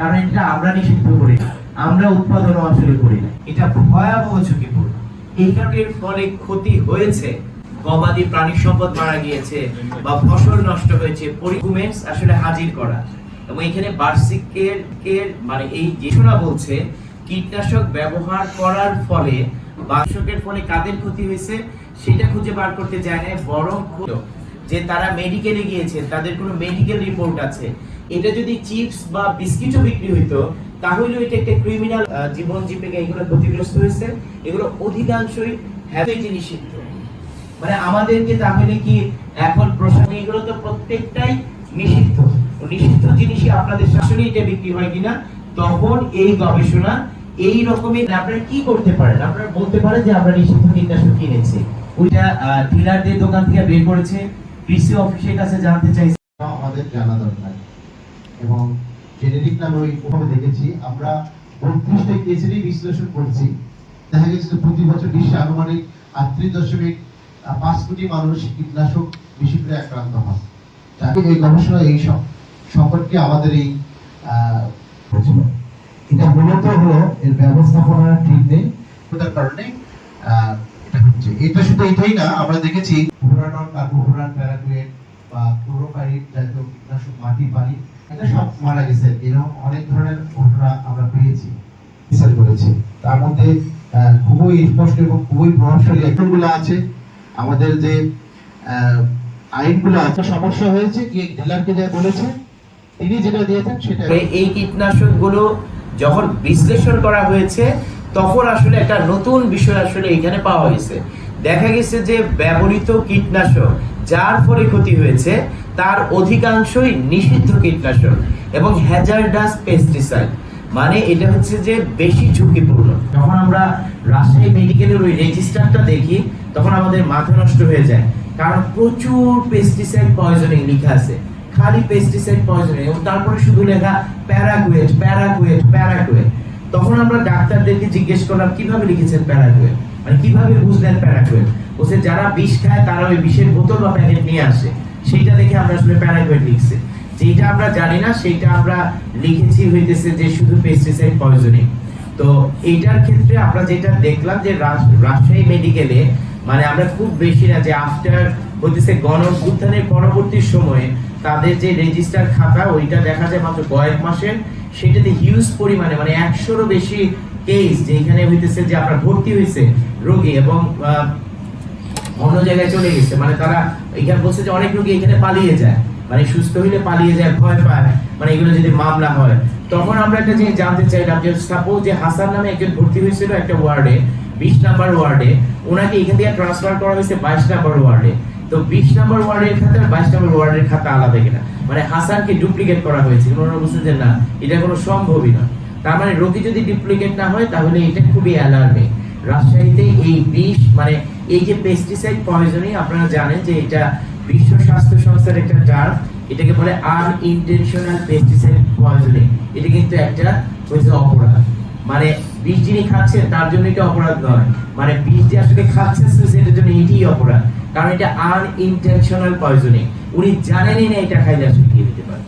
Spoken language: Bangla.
কারণ এটা আমরা নিষিদ্ধ করি না, আমরা উৎপাদনও আসলে করি না। এটা ভয়াবহ ঝুঁকিপূর্ণ। এই কারণে ফলে ক্ষতি হয়েছে। গবাদি প্রাণী সম্পদ মারা গিয়েছে বা ফসল নষ্ট হয়েছে পরিকুমেন্টস আসলে হাজির করা। এবং এখানে বার্ষিকের এর মানে এই ঘোষণা বলছে, কীটনাশক ব্যবহার করার ফলে বার্ষকের ফলে কাদের ক্ষতি হয়েছে, সেটা খুঁজে বার করতে যায় না বরং যে তারা মেডিকেলে গিয়েছে, তাদের কোনো মেডিকেল রিপোর্ট আছে। এটা যদি চিপস বা বিস্কিটও বিক্রি হইতো, তাহলে এটা একটা ক্রিমিনাল জীবন জীবিকা এগুলো ক্ষতিগ্রস্ত হয়েছে। এগুলো অধিকাংশই হ্যাবিটি নিষিদ্ধ মানে আমাদেরকে তাহলে কি এখন প্রশাসন, এগুলো তো প্রত্যেকটাই নিষিদ্ধ। নিষিদ্ধ জিনিসই আপনাদের শাসনে এটা বিক্রি হয় কিনা, তখন এই গবেষণা এই রকমের আপনারা কি করতে পারেন? আপনারা বলতে পারেন যে আমরা নিষিদ্ধ কীটনাশক কিনেছি ওইটা ডিলারদের দোকান থেকে বের করেছে। কৃষি অফিসের কাছে জানতে চাইছে। আমাদের জানা দরকার। এবং জেনেটিক নামে ওই ওখানে দেখেছি। আমরা বত্রিশটা কেসেরই বিশ্লেষণ করছি। দেখা গেছে প্রতি বছর বিশ্বে আনুমানিক আটত্রিশ দশমিক পাঁচ কোটি মানুষ কীটনাশক বেশি করে আক্রান্ত হয় যাকে, এই গবেষণা এই সম্পর্কে আমাদের এই এটা মূলত হলো এর ব্যবস্থাপনা ঠিক নেই। কারণে এটা হচ্ছে। এটা শুধু এটাই না, আমরা দেখেছি হুরানন কার্বোহুরান প্যারাকুয়েট বা ক্লোরোফাইরিড জাতীয় কীটনাশক মাটি পানি এটা সব মারা গেছে। এরকম অনেক ধরনের ঘটনা আমরা পেয়েছি। বিচার করেছি। তার মধ্যে খুবই স্পষ্ট এবং খুবই প্রভাবশালী একগুলো আছে। আমাদের যে আইনগুলো আছে সমস্যা হয়েছে কি ডিলারকে যা বলেছে তিনি যেটা দিয়েছেন সেটা এই- এই কীটনাশকগুলো যখন বিশ্লেষণ করা হয়েছে তখন আসলে একটা নতুন বিষয় আসলে এখানে পাওয়া হয়েছে দেখা গেছে যে ব্যবহৃত কীটনাশক, যার ফলে ক্ষতি হয়েছে, তার অধিকাংশই নিষিদ্ধ কীটনাশক এবং হ্যাজার্ডাস পেস্টিসাইড মানে এটা হচ্ছে যে বেশি ঝুঁকিপূর্ণ। যখন আমরা রাজশাহী মেডিকেলের ওই রেজিস্টারটা দেখি, তখন আমাদের মাথা নষ্ট হয়ে যায়। কারণ প্রচুর পেস্টিসাইড পয়জনিং লেখা আছে। খালি পেস্টিসাইড পয়জনিং এবং তারপরে শুধু লেখা প্যারাকুয়েট প্যারাকুয়েট প্যারাকুয়েট। তখন আমরা ডাক্তারদেরকে জিজ্ঞেস করলাম, কীভাবে লিখেছেন প্যারাকুয়েট? মানে কীভাবে বুঝলেন প্যারাকুয়েট? বলছে, যারা বিষ খায়, তারা ওই বিষের বোতল বা প্যাকেট নিয়ে আসে। সেইটা দেখে আমরা আসলে প্যারাকুয়েট লিখছি। যেটা আমরা জানি না, সেটা আমরা লিখেছি হইতেছে যে শুধু পেস্টিসাইড পয়জনিং তো এইটার ক্ষেত্রে আমরা যেটা দেখলাম যে রাজ- রাজশাহী মেডিকেলে মানে আমরা খুব বেশি না যে আফটার হইতেছে গণ উত্থানের পরবর্তী সময়ে তাদের যে রেজিস্টার খাতা, ওইটা দেখা যায় মাত্র কয়েক মাসের, সেটাতে হিউজ পরিমাণে মানে একশোরও বেশি কেস যে এখানে হইতেছে যে আপনার ভর্তি হয়েছে রোগী এবং অন্য জায়গায় চলে গেছে মানে তারা এখানে বলছে যে অনেক রোগী এখানে পালিয়ে যায় মানে সুস্থ হইলে পালিয়ে যায়, ভয় পায় মানে এগুলো যদি মামলা হয়। তখন আমরা একটা জিনিস জানতে চাইলাম যে সাপোজ যে হাসান নামে একজন ভর্তি হয়েছিল একটা ওয়ার্ডে বিশ নাম্বার ওয়ার্ডে ওনাকে এখান থেকে ট্রান্সফার করা হয়েছে বাইশ নাম্বার ওয়ার্ডে তো বিশ নাম্বার ওয়ার্ডের খাতা বাইশ নাম্বার ওয়ার্ডের খাতা আলাদা কিনা? মানে হাসানকে ডুপ্লিকেট করা হয়েছে ওনারা বলছেন যে না, এটা কোনো সম্ভবই না। তার মানে রোগী যদি ডুপ্লিকেট না হয়, তাহলে এটা খুবই অ্যালার্মিং রাজশাহীতে এই বিষ মানে এই যে পেস্টিসাইড পয়জনিং আপনারা জানেন যে এটা বিশ্ব স্বাস্থ্য সংস্থার একটা টার্ম এটাকে বলে আনইনটেনশনাল পেস্টিসাইড পয়জনিং এটা কিন্তু একটা হচ্ছে অপরাধ। মানে বিষ যিনি খাচ্ছেন, তার জন্য এটা অপরাধ নয়। মানে বিষ যে আসলে খাচ্ছেন সেটার জন্য এটাই অপরাধ। কারণ এটা আনইনটেনশনাল পয়জনিং উনি জানেনই না এটা খাইলে আসলে কি হতে পারে।